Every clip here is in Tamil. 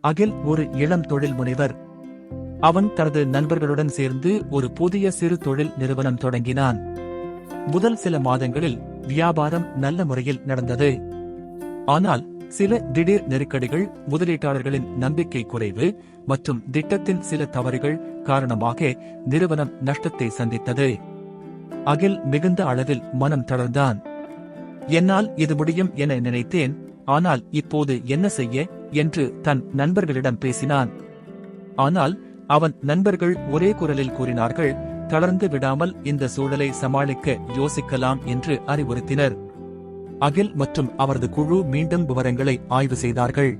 அகில் ஒரு இளம் தொழில் முனைவர். அவன் தனது நண்பர்களுடன் சேர்ந்து ஒரு புதிய சிறு தொழில் நிறுவனம் தொடங்கினான். முதல் சில மாதங்களில் வியாபாரம் நல்ல முறையில் நடந்தது. ஆனால் சில திடீர் நெருக்கடிகள் முதலீட்டாளர்களின் நம்பிக்கை குறைவு மற்றும் திட்டத்தின் சில தவறுகள் காரணமாக நிறுவனம் நஷ்டத்தை சந்தித்தது. அகில் மிகுந்த அளவில் மனம் தளர்ந்தான். என்னால் இது முடியும் என நினைத்தேன். ஆனால் இப்போது என்ன செய்ய என்று தன் நண்பர்களிடம் பேசினான். ஆனால் அவன் நண்பர்கள் ஒரே குரலில் கூறினார்கள் தளர்ந்து விடாமல் இந்த சூழலை சமாளிக்க யோசிக்கலாம் என்று அறிவுறுத்தினர். அகில் மற்றும் அவரது குழு மீண்டும் விவரங்களை ஆய்வு செய்தார்கள்.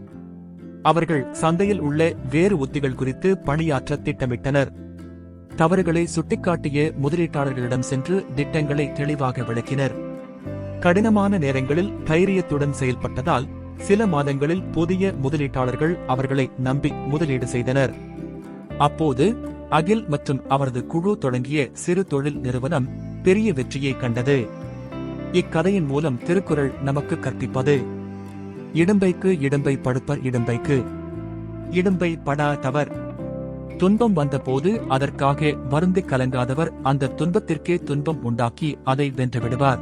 அவர்கள் சந்தையில் உள்ள வேறு உத்திகள் குறித்து பணியாற்ற திட்டமிட்டனர். தவறுகளை சுட்டிக்காட்டிய முதலீட்டாளர்களிடம் சென்று திட்டங்களை தெளிவாக விளக்கினர். கடினமான நேரங்களில் தைரியத்துடன் செயல்பட்டதால் சில மாதங்களில் புதிய முதலீட்டாளர்கள் அவர்களை நம்பி முதலீடு செய்தனர். அப்போது அகில் மற்றும் அவரது குழு தொடங்கிய சிறு தொழில் நிறுவனம் பெரிய வெற்றியை கண்டது. இக்கதையின் மூலம் திருக்குறள் நமக்கு கற்பிப்பது. இடும்பைக்கு இடும்பை படுப்பர் இடும்பைக்கு. இடும்பை படா தவர் துன்பம் வந்தபோது அதற்காக வருந்திக் கலங்காதவர் அந்த துன்பத்திற்கே துன்பம் உண்டாக்கி அதை வென்றுவிடுவார்.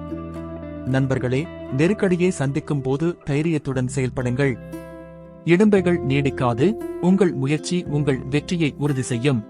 நண்பர்களே நெருக்கடியை சந்திக்கும் போது தைரியத்துடன் செயல்படுங்கள். இடும்பைகள் நீடிக்காது. உங்கள் முயற்சி உங்கள் வெற்றியை உறுதி செய்யும்.